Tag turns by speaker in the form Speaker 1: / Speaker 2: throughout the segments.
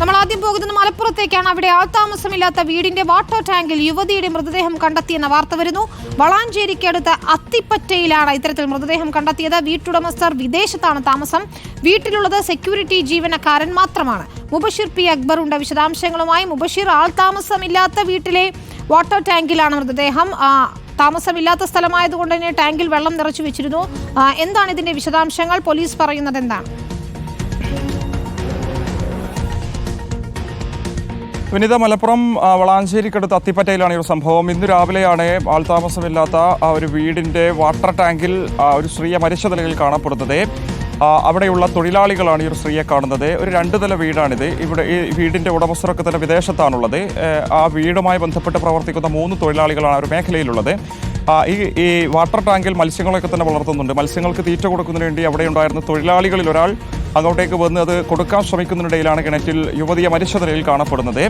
Speaker 1: നമ്മൾ ആദ്യം പോകുന്നത് മലപ്പുറത്തേക്കാണ്. അവിടെ ആൾതാമസമില്ലാത്ത വീടിന്റെ വാട്ടർ ടാങ്കിൽ യുവതിയുടെ മൃതദേഹം കണ്ടെത്തിയെന്ന വാർത്ത വരുന്നു. വളാഞ്ചേരിക്കടുത്ത് അത്തിപ്പറ്റയിലാണ് ഇത്തരത്തിൽ മൃതദേഹം കണ്ടെത്തിയത്. വീട്ടുടമസ്ഥർ വിദേശത്താണ് താമസം. വീട്ടിലുള്ളത് സെക്യൂരിറ്റി ജീവനക്കാരൻ മാത്രമാണ്. മുബഷിർ പി. അക്ബർ ഉണ്ട് വിശദാംശങ്ങളുമായി മുബഷീർ ആൾതാമസമില്ലാത്ത വീട്ടിലെ വാട്ടർ ടാങ്കിലാണ് മൃതദേഹം. താമസമില്ലാത്ത സ്ഥലമായതുകൊണ്ട് തന്നെ ടാങ്കിൽ വെള്ളം നിറച്ചു വെച്ചിരുന്നു. എന്താണ് ഇതിന്റെ വിശദാംശങ്ങൾ? പോലീസ് പറയുന്നത് എന്താണ്?
Speaker 2: വിനിത മലപ്പുറം വളാഞ്ചേരിക്കടുത്ത് അത്തിപ്പറ്റയിലാണ് ഈ ഒരു സംഭവം. ഇന്ന് രാവിലെയാണ് ആൾതാമസമില്ലാത്ത ഒരു വീടിന്റെ വാട്ടർ ടാങ്കിൽ ഒരു സ്ത്രീയെ മരിച്ച നിലയിൽ കാണപ്പെടുന്നത്. അവിടെയുള്ള തൊഴിലാളികളാണ് ഈ ഒരു സ്ത്രീയെ കാണുന്നത്. ഒരു രണ്ട് നില വീടാണിത്. ഇവിടെ ഈ വീടിന്റെ ഉടമസ്ഥരൊക്കെ തന്നെ വിദേശത്താണുള്ളത്. ആ വീടുമായി ബന്ധപ്പെട്ട് പ്രവർത്തിക്കുന്ന മൂന്ന് തൊഴിലാളികളാണ് ഒരു മേഖലയിലുള്ളത്. ഈ ഈ വാട്ടർ ടാങ്കിൽ മത്സ്യങ്ങളൊക്കെ തന്നെ വളർത്തുന്നുണ്ട്. മത്സ്യങ്ങൾക്ക് തീറ്റ കൊടുക്കുന്നതിന് വേണ്ടി അവിടെ ഉണ്ടായിരുന്ന തൊഴിലാളികളിൽ ഒരാൾ അങ്ങോട്ടേക്ക് വന്ന് അത് കൊടുക്കാൻ ശ്രമിക്കുന്നതിനിടയിലാണ് കിണറ്റിൽ യുവതിയെ മരിച്ച നിലയിൽ കാണപ്പെടുന്നത്.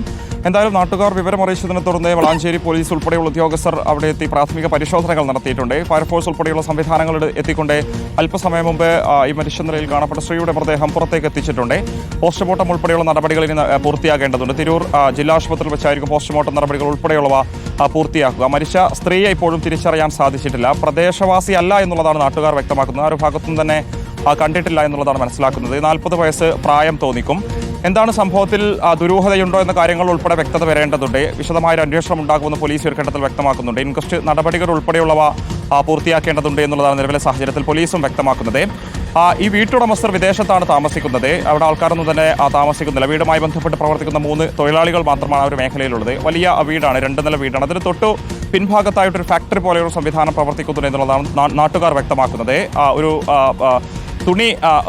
Speaker 2: എന്തായാലും നാട്ടുകാർ വിവരമറിയിച്ചതിനെ തുടർന്ന് വളാഞ്ചേരി പോലീസ് ഉൾപ്പെടെയുള്ള ഉദ്യോഗസ്ഥർ അവിടെ എത്തി പ്രാഥമിക പരിശോധനകൾ നടത്തിയിട്ടുണ്ട്. ഫയർഫോഴ്സ് ഉൾപ്പെടെയുള്ള സംവിധാനങ്ങൾ എത്തിക്കൊണ്ട് അല്പസമയം മുമ്പ് ഈ മരിച്ച നിലയിൽ കാണപ്പെട്ട സ്ത്രീയുടെ മൃതദേഹം പുറത്തേക്ക് എത്തിച്ചിട്ടുണ്ട്. പോസ്റ്റ്മോർട്ടം ഉൾപ്പെടെയുള്ള നടപടികൾ ഇനി പൂർത്തിയാകേണ്ടതുണ്ട്. തിരൂർ ജില്ലാ ആശുപത്രിയിൽ വെച്ചായിരിക്കും പോസ്റ്റ്മോർട്ടം നടപടികൾ ഉൾപ്പെടെയുള്ളവ പൂർത്തിയാക്കുക. മരിച്ച സ്ത്രീയെ ഇപ്പോഴും തിരിച്ചറിയാൻ സാധിച്ചിട്ടില്ല. പ്രദേശവാസി അല്ല എന്നുള്ളതാണ് നാട്ടുകാർ വ്യക്തമാക്കുന്നത്. ആ ഒരു ഭാഗത്തും തന്നെ കണ്ടിട്ടില്ല എന്നുള്ളതാണ് മനസ്സിലാക്കുന്നത്. നാൽപ്പത് വയസ്സ് പ്രായം തോന്നിക്കും. എന്താണ് സംഭവത്തിൽ ദുരൂഹതയുണ്ടോ എന്ന കാര്യങ്ങൾ ഉൾപ്പെടെ വ്യക്തത വരേണ്ടതുണ്ട്. വിശദമായ ഒരു അന്വേഷണം ഉണ്ടാകുമെന്ന് പോലീസ് ഒരു ഘട്ടത്തിൽ വ്യക്തമാക്കുന്നുണ്ട്. ഇൻക്വസ്റ്റ് നടപടികൾ ഉൾപ്പെടെയുള്ളവ പൂർത്തിയാക്കേണ്ടതുണ്ട് എന്നുള്ളതാണ് നിലവിലെ സാഹചര്യത്തിൽ പോലീസും വ്യക്തമാക്കുന്നത്. ഈ വീട്ടുടമസ്ഥർ വിദേശത്താണ് താമസിക്കുന്നത്. അവിടെ ആൾക്കാരൊന്നും തന്നെ താമസിക്കുന്നില്ല. വീടുമായി ബന്ധപ്പെട്ട് പ്രവർത്തിക്കുന്ന മൂന്ന് തൊഴിലാളികൾ മാത്രമാണ് ആ ഒരു മേഖലയിലുള്ളത്. വലിയ വീടാണ് രണ്ട് നില വീടാണ്. അതിന് തൊട്ടു പിൻഭാഗത്തായിട്ടൊരു ഫാക്ടറി പോലെയൊരു സംവിധാനം പ്രവർത്തിക്കുന്നുണ്ട് എന്നുള്ളതാണ് നാട്ടുകാർ വ്യക്തമാക്കുന്നത്. ഒരു തുണി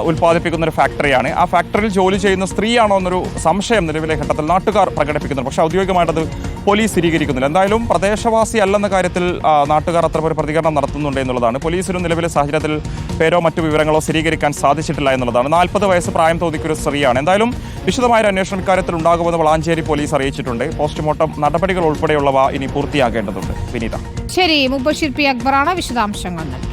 Speaker 2: ഉൽപ്പാദിപ്പിക്കുന്ന ഒരു ഫാക്ടറിയാണ്. ആ ഫാക്ടറിയിൽ ജോലി ചെയ്യുന്ന സ്ത്രീയാണോ എന്നൊരു സംശയം നിലവിലെ ഘട്ടത്തിൽ നാട്ടുകാർ പ്രകടിപ്പിക്കുന്നുണ്ട്. പക്ഷേ ഔദ്യോഗികമായിട്ടത് പോലീസ് സ്ഥിരീകരിക്കുന്നില്ല. എന്തായാലും പ്രദേശവാസി അല്ലെന്ന കാര്യത്തിൽ നാട്ടുകാർ അത്ര ഒരു പ്രതികരണം നടത്തുന്നുണ്ട് എന്നുള്ളതാണ്. പോലീസിനും നിലവിലെ സാഹചര്യത്തിൽ പേരോ മറ്റു വിവരങ്ങളോ സ്ഥിരീകരിക്കാൻ സാധിച്ചിട്ടില്ല എന്നുള്ളതാണ്. നാൽപ്പത് വയസ്സ് പ്രായം തോന്നിക്കൊരു സ്ത്രീയാണ്. എന്തായാലും വിശദമായ അന്വേഷണം ഇക്കാര്യത്തിൽ ഉണ്ടാകുമെന്ന് വളാഞ്ചേരി പോലീസ് അറിയിച്ചിട്ടുണ്ട്. പോസ്റ്റ്മോർട്ടം നടപടികൾ ഉൾപ്പെടെയുള്ളവ ഇനി പൂർത്തിയാക്കേണ്ടതുണ്ട് വിനീത.
Speaker 1: ശരി മുബശിർ പി അക്ബറാണ് വിശദാംശങ്ങൾ നൽകിയത്.